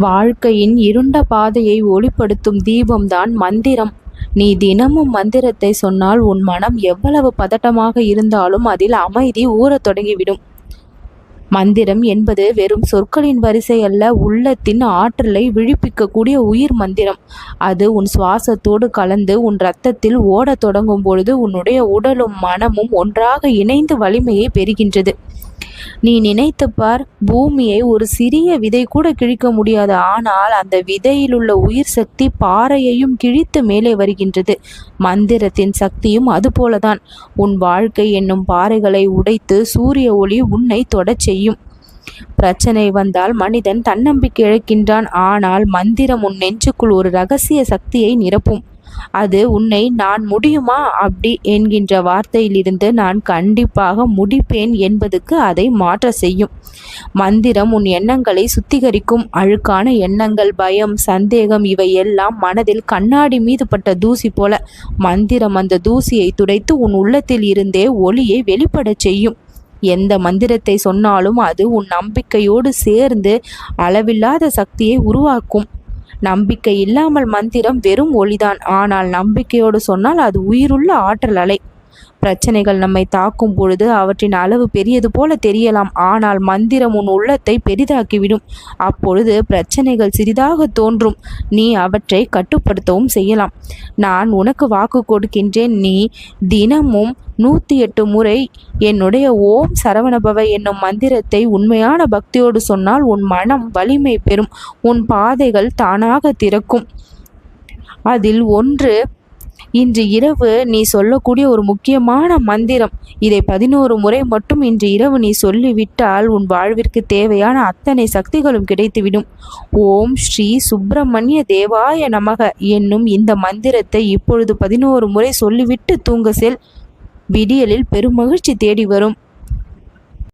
வாழ்க்கையின் இருண்ட பாதையை ஒளிப்படுத்தும் தீபம்தான் மந்திரம். நீ தினமும் மந்திரத்தை சொன்னால் உன் மனம் எவ்வளவு பதட்டமாக இருந்தாலும் அதில் அமைதி ஊறத் தொடங்கிவிடும். மந்திரம் என்பது வெறும் சொற்களின் வரிசை அல்ல உள்ளத்தின் ஆற்றலை விழிப்பிக்கக்கூடிய உயிர் மந்திரம். அது உன் சுவாசத்தோடு கலந்து உன் இரத்தத்தில் ஓடத் தொடங்கும் பொழுது உன்னுடைய உடலும் மனமும் ஒன்றாக இணைந்து வலிமையை பெறுகின்றது. நீ நினைத்து பார் பூமியை ஒரு சிறிய விதை கூட கிழிக்க முடியாது. ஆனால் அந்த விதையில் உள்ள உயிர் சக்தி பாறையையும் கிழித்து மேலே வருகின்றது. மந்திரத்தின் சக்தியும் அதுபோலதான். உன் வாழ்க்கை என்னும் பாறைகளை உடைத்து சூரிய ஒளி உன்னை தொடச் செய்யும். பிரச்சனை வந்தால் மனிதன் தன்னம்பிக்கை இழக்கின்றான். ஆனால் மந்திரம் உன் நெஞ்சுக்குள் ஒரு ரகசிய சக்தியை நிரப்பும். அது உன்னை நான் முடியுமா அப்படி என்கின்ற வார்த்தையிலிருந்து நான் கண்டிப்பாக முடிப்பேன் என்பதுக்கு அதை மாற்ற செய்யும். மந்திரம் உன் எண்ணங்களை சுத்திகரிக்கும். அழுக்கான எண்ணங்கள் பயம் சந்தேகம் இவை எல்லாம் மனதில் கண்ணாடி மீது பட்ட தூசி போல. மந்திரம் அந்த தூசியை துடைத்து உன் உள்ளத்தில் இருந்தே ஒளியை வெளிப்படச் செய்யும். எந்த மந்திரத்தை சொன்னாலும் அது உன் நம்பிக்கையோடு சேர்ந்து அளவில்லாத சக்தியை உருவாக்கும். நம்பிக்கை இல்லாமல் மந்திரம் வெறும் ஒளிதான். ஆனால் நம்பிக்கையோடு சொன்னால் அது உயிருள்ள ஆற்றல் அலை. பிரச்சனைகள் நம்மை தாக்கும் பொழுது அவற்றின் அளவு பெரியது போல தெரியலாம். ஆனால் மந்திரம் உன் உள்ளத்தை பெரிதாக்கிவிடும். அப்பொழுது பிரச்சனைகள் சிறிதாக தோன்றும். நீ அவற்றை கட்டுப்படுத்தவும் செய்யலாம். நான் உனக்கு வாக்கு கொடுக்கின்றேன். நீ தினமும் நூற்றி எட்டு முறை என்னுடைய ஓம் சரவணபவ என்னும் மந்திரத்தை உண்மையான பக்தியோடு சொன்னால் உன் மனம் வலிமை பெறும். உன் பாதைகள் தானாக திறக்கும். அதில் ஒன்று இன்று இரவு நீ சொல்லக்கூடிய ஒரு முக்கியமான மந்திரம். இதை பதினோரு முறை மட்டும் இன்று இரவு நீ சொல்லிவிட்டால் உன் வாழ்விற்கு தேவையான அத்தனை சக்திகளும் கிடைத்துவிடும். ஓம் ஸ்ரீ சுப்பிரமணிய தேவாய நமக என்னும் இந்த மந்திரத்தை இப்பொழுது பதினோரு முறை சொல்லிவிட்டு தூங்க செல். விடியலில் பெருமகிழ்ச்சி தேடி வரும்.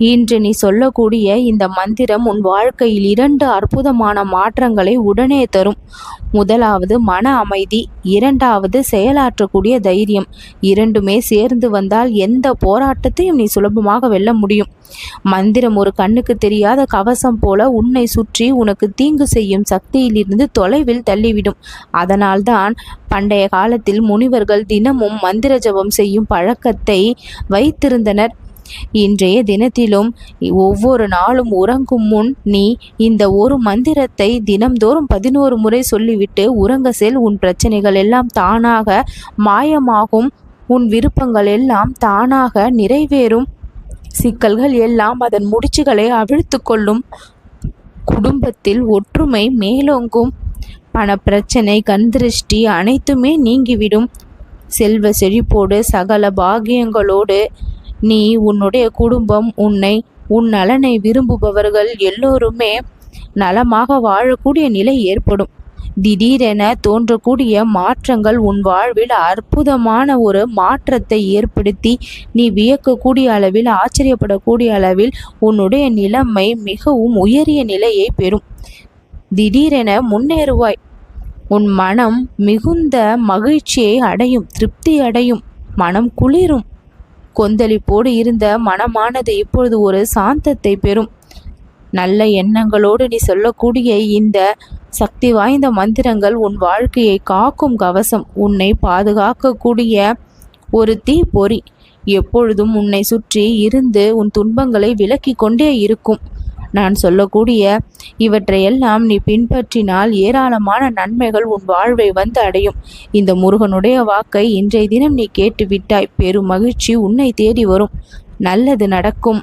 இன்று நீ சொல்லக்கூடிய இந்த மந்திரம் உன் வாழ்க்கையில் இரண்டு அற்புதமான மாற்றங்களை உடனே தரும். முதலாவது மன அமைதி இரண்டாவது செயலாற்றக்கூடிய தைரியம். இரண்டுமே சேர்ந்து வந்தால் எந்த போராட்டத்தையும் நீ சுலபமாக வெல்ல முடியும். மந்திரம் ஒரு கண்ணுக்கு தெரியாத கவசம் போல உன்னை சுற்றி உனக்கு தீங்கு செய்யும் சக்தியிலிருந்து தொலைவில் தள்ளிவிடும். அதனால்தான் பண்டைய காலத்தில் முனிவர்கள் தினமும் மந்திர ஜபம் செய்யும் பழக்கத்தை வைத்திருந்தனர். இன்றைய தினத்திலும் ஒவ்வொரு நாளும் உறங்கும் முன் நீ இந்த ஒரு மந்திரத்தை தினம்தோறும் பதினோரு முறை சொல்லிவிட்டு உறங்க செல். உன் பிரச்சனைகள் எல்லாம் தானாக மாயமாகும். உன் விருப்பங்கள் எல்லாம் தானாக நிறைவேறும். சிக்கல்கள் எல்லாம் அதன் முடிச்சுகளை அவிழ்த்து கொள்ளும். குடும்பத்தில் ஒற்றுமை மேலோங்கும். பணப்பிரச்சனை கண்திருஷ்டி அனைத்துமே நீங்கிவிடும். செல்வ செழிப்போடு சகல பாகியங்களோடு நீ உன்னுடைய குடும்பம் உன்னை உன் நலனை விரும்புபவர்கள் எல்லோருமே நலமாக வாழக்கூடிய நிலை ஏற்படும். திடீரென தோன்றக்கூடிய மாற்றங்கள் உன் வாழ்வில் அற்புதமான ஒரு மாற்றத்தை ஏற்படுத்தி நீ வியக்கக்கூடிய அளவில் ஆச்சரியப்படக்கூடிய அளவில் உன்னுடைய நிலைமை மிகவும் உயரிய நிலையை பெறும். திடீரென முன்னேறுவாய். உன் மனம் மிகுந்த மகிழ்ச்சியை அடையும் திருப்தி அடையும் மனம் குளிரும். கொந்தளிப்போடு இருந்த மனமானது இப்பொழுது ஒரு சாந்தத்தை பெறும். நல்ல எண்ணங்களோடு நீ சொல்லக்கூடிய இந்த சக்தி வாய்ந்த மந்திரங்கள் உன் வாழ்க்கையை காக்கும் கவசம். உன்னை பாதுகாக்கக்கூடிய ஒரு தீப்பொறி எப்பொழுதும் உன்னை சுற்றி இருந்து உன் துன்பங்களை விலக்கி கொண்டே இருக்கும். நான் சொல்லக்கூடிய இவற்றையெல்லாம் நீ பின்பற்றினால் ஏராளமான நன்மைகள் உன் வாழ்வை வந்து அடையும். இந்த முருகனுடைய வாக்கை இன்றைய தினம் நீ கேட்டுவிட்டாய். பெரும் மகிழ்ச்சி உன்னை தேடி வரும். நல்லது நடக்கும்.